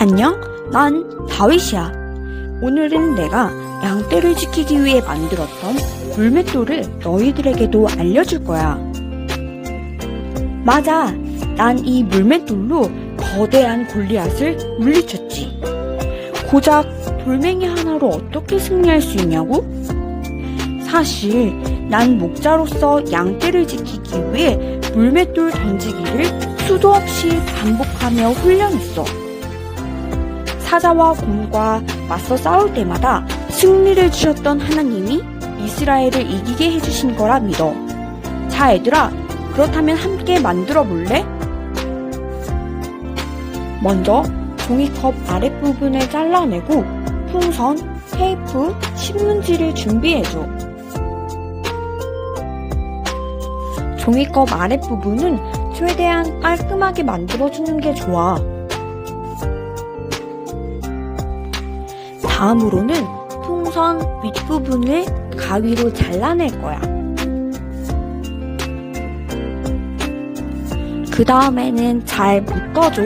안녕, 난 다윗이야. 오늘은 내가 양떼를 지키기 위해 만들었던 물맷돌을 너희들에게도 알려줄 거야. 맞아, 난 이 물맷돌로 거대한 골리앗을 물리쳤지. 고작 돌멩이 하나로 어떻게 승리할 수 있냐고? 사실 난 목자로서 양떼를 지키기 위해 물맷돌 던지기를 수도 없이 반복하며 훈련했어. 사자와 곰과 맞서 싸울 때마다 승리를 주셨던 하나님이 이스라엘을 이기게 해주신 거라 믿어. 자, 얘들아, 그렇다면 함께 만들어 볼래? 먼저 종이컵 아랫부분을 잘라내고 풍선, 테이프, 신문지를 준비해줘. 종이컵 아랫부분은 최대한 깔끔하게 만들어주는 게 좋아. 다음으로는 풍선 윗부분을 가위로 잘라낼 거야. 그 다음에는 잘 묶어줘.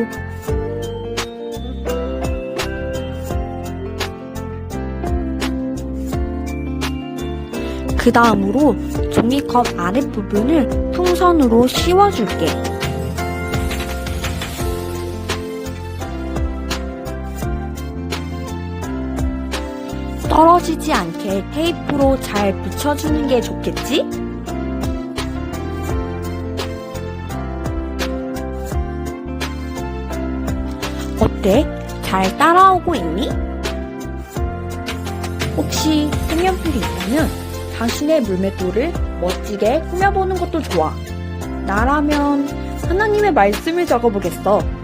그 다음으로 종이컵 아랫부분을 풍선으로 씌워줄게. 떨어지지 않게 테이프로 잘 붙여주는 게 좋겠지? 어때? 잘 따라오고 있니? 혹시 색연필이 있다면 당신의 물맷돌을 멋지게 꾸며보는 것도 좋아. 나라면 하나님의 말씀을 적어보겠어.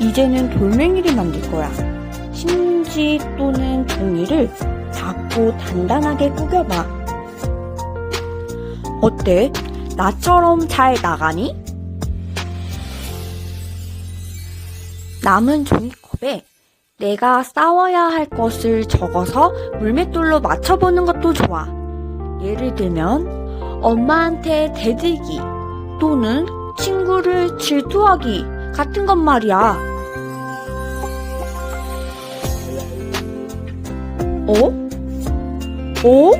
이제는 돌멩이를 만들 거야. 신문지 또는 종이를 작고 단단하게 구겨봐. 어때? 나처럼 잘 나가니? 남은 종이컵에 내가 싸워야 할 것을 적어서 물맷돌로 맞춰보는 것도 좋아. 예를 들면, 엄마한테 대들기 또는 친구를 질투하기 같은 것 말이야. 어? 어?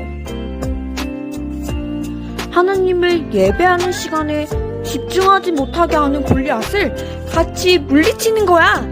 하나님을 예배하는 시간에 집중하지 못하게 하는 골리앗을 같이 물리치는 거야.